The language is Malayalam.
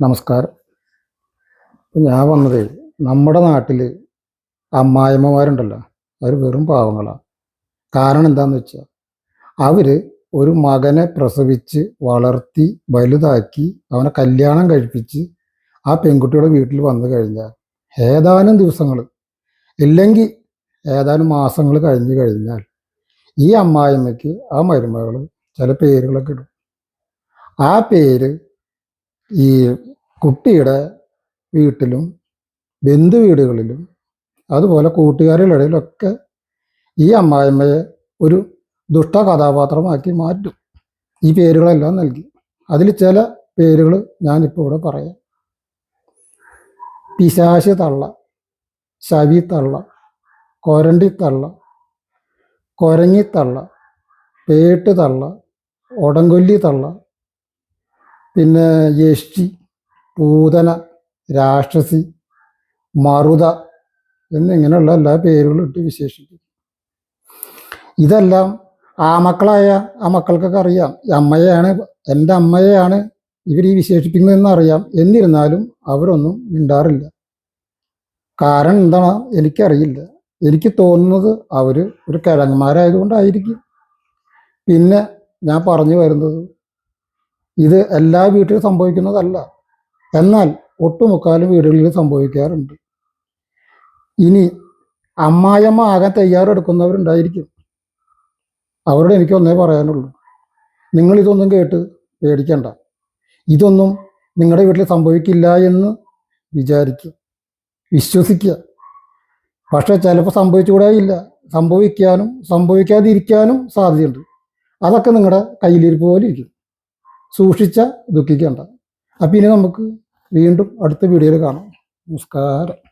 നമസ്കാരം. ഞാൻ വന്നത് നമ്മുടെ നാട്ടിൽ അമ്മായിമ്മമാരുണ്ടല്ലോ അവർ വെറും പാവങ്ങളാണ് കാരണം എന്താന്ന് വെച്ചാൽ അവർ ഒരു മകനെ പ്രസവിച്ച് വളർത്തി വലുതാക്കി അവനെ കല്യാണം കഴിപ്പിച്ച് ആ പെൺകുട്ടിയുടെ വീട്ടിൽ വന്നു കഴിഞ്ഞാൽ ഏതാനും ദിവസങ്ങൾ ഇല്ലെങ്കിൽ ഏതാനും മാസങ്ങൾ കഴിഞ്ഞു കഴിഞ്ഞാൽ ഈ അമ്മായിമ്മയ്ക്ക് ആ മരുമകൾ ചില പേരുകളൊക്കെ ഇടും. ആ പേര് ഈ കുട്ടിയുടെ വീട്ടിലും ബന്ധു വീടുകളിലും അതുപോലെ കൂട്ടുകാരുടെ ഇടയിലൊക്കെ ഈ അമ്മായിമ്മയെ ഒരു ദുഷ്ട കഥാപാത്രമാക്കി മാറ്റും. ഈ പേരുകളെല്ലാം നൽകി. അതിൽ ചില പേരുകൾ ഞാനിപ്പോൾ ഇവിടെ പറയാം. പിശാശ് തള്ള ശവി തള്ള കൊരണ്ടി തള്ള കൊരങ്ങി തള്ള പേട്ട് തള്ള ഒടങ്കൊല്ലി തള്ള പിന്നെ യഷ്ടി പൂതന രാക്ഷസി മറുത എന്നിങ്ങനെയുള്ള എല്ലാ പേരുകളും ഇട്ട് വിശേഷിപ്പിക്കും. ഇതെല്ലാം ആ മക്കളായ ആ മക്കൾക്കൊക്കെ അറിയാം. അമ്മയെയാണ് എന്റെ അമ്മയെയാണ് ഇവർ ഈ വിശേഷിപ്പിക്കുന്നതെന്ന് അറിയാം എന്നിരുന്നാലും അവരൊന്നും മിണ്ടാറില്ല. കാരണം എന്താണ് എനിക്കറിയില്ല. എനിക്ക് തോന്നുന്നത് അവർ ഒരു കിഴങ്ങന്മാരായതുകൊണ്ടായിരിക്കും. പിന്നെ ഞാൻ പറഞ്ഞു വരുന്നത് ഇത് എല്ലാ വീട്ടിലും സംഭവിക്കുന്നതല്ല. എന്നാൽ ഒട്ടുമുക്കാലും വീടുകളിൽ സംഭവിക്കാറുണ്ട്. ഇനി അമ്മായിയമ്മ ആകാൻ തയ്യാറെടുക്കുന്നവരുണ്ടായിരിക്കും. അവരോട് എനിക്ക് ഒന്നേ പറയാനുള്ളൂ. നിങ്ങൾ ഇതൊന്നും കേട്ട് പേടിക്കണ്ട. ഇതൊന്നും നിങ്ങളുടെ വീട്ടിൽ സംഭവിക്കില്ല എന്ന് വിചാരിക്കുക. വിശ്വസിക്കുക. പക്ഷെ ചിലപ്പോൾ സംഭവിച്ചുകൂടെയില്ല സംഭവിക്കാനും സംഭവിക്കാതിരിക്കാനും സാധ്യതയുണ്ട്. അതൊക്കെ നിങ്ങളുടെ കയ്യിലിരിപ്പ് പോലെ ഇരിക്കും. സൂക്ഷിച്ച ദുഃഖിക്കേണ്ട. അപ്പം ഇനി നമുക്ക് വീണ്ടും അടുത്ത വീഡിയോയിൽ കാണാം. നമസ്കാരം.